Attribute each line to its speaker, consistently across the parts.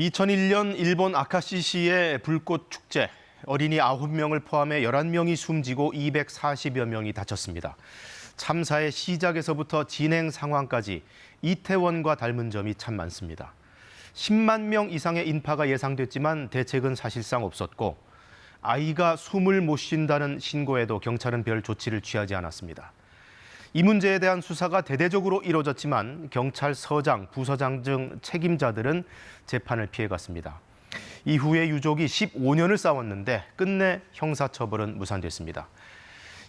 Speaker 1: 2001년 일본 아카시시의 불꽃 축제. 어린이 9명을 포함해 11명이 숨지고 240여 명이 다쳤습니다. 참사의 시작에서부터 진행 상황까지 이태원과 닮은 점이 참 많습니다. 10만 명 이상의 인파가 예상됐지만 대책은 사실상 없었고 아이가 숨을 못 쉰다는 신고에도 경찰은 별 조치를 취하지 않았습니다. 이 문제에 대한 수사가 대대적으로 이루어졌지만 경찰서장, 부서장 등 책임자들은 재판을 피해갔습니다. 이후에 유족이 15년을 싸웠는데 끝내 형사처벌은 무산됐습니다.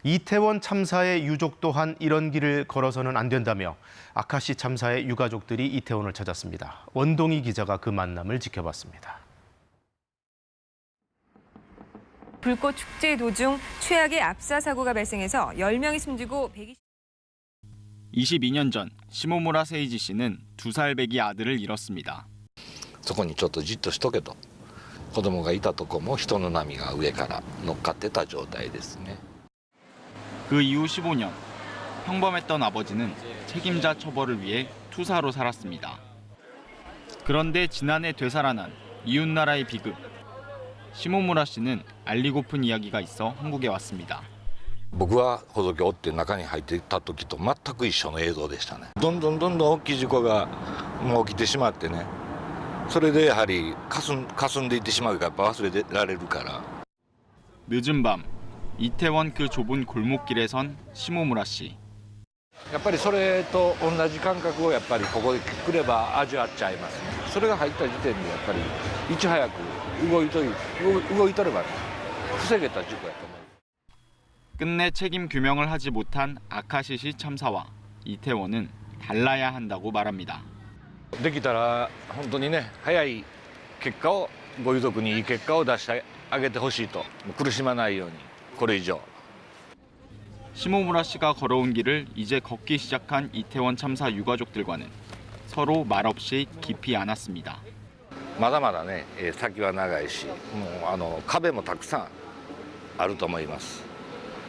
Speaker 1: 이태원 참사의 유족 또한 이런 길을 걸어서는 안 된다며 아카시 참사의 유가족들이 이태원을 찾았습니다. 원동희 기자가 그 만남을 지켜봤습니다.
Speaker 2: 불꽃 축제 도중 최악의 압사 사고가 발생해서 10명이 숨지고 120...
Speaker 3: 22년 전 시모무라 세이지 씨는 두 살 배기 아들을 잃었습니다.
Speaker 4: そこにちょっとじっとしとけと子供がいたとこも人の波が上から乗っかってた状態ですね
Speaker 3: 그 이후 15년 평범했던 아버지는 책임자 처벌을 위해 투사로 살았습니다. 그런데 지난해 되살아난 이웃나라의 비극. 시모무라 씨는 알리고픈 이야기가 있어 한국에 왔습니다.
Speaker 4: 僕は歩道橋をって中に入っていった時と全く一緒の映像でしたねどんどんどんどん大きい事故がもう起きてしまってねそれでやはりかすんかすんでいってしまうからやっぱ忘れてられるから
Speaker 3: 늦은 밤 이태원 그 좁은 골목길에 선 시모무라 씨.
Speaker 4: やっぱりそれと同じ感覚をやっぱりここに来れば味わっちゃいますねそれが入った時点でやっぱりいち早く動いとい動動いとればね防げた事故やと思います
Speaker 3: 끝내 책임 규명을 하지 못한 아카시시 참사와 이태원은 달라야 한다고 말합니다.
Speaker 4: できたら本当にね早い結果をご遺族にいい結果を出してあげてほしいともう苦しまないようにこれ以上
Speaker 3: 시모무라 씨가 걸어온 길을 이제 걷기 시작한 이태원 참사 유가족들과는 서로 말없이 깊이 안았습니다.
Speaker 4: まだまだねえー先は長いしもうあの壁もたくさんあると思います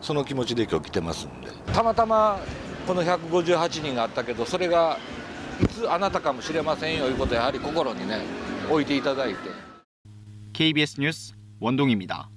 Speaker 4: その気持ちで今日来てますんでたまたまこの158人があったけどそれがいつあなたかもしれませんよいうことをやはり心にね置いていただいて
Speaker 3: KBS 뉴스 원동입니다.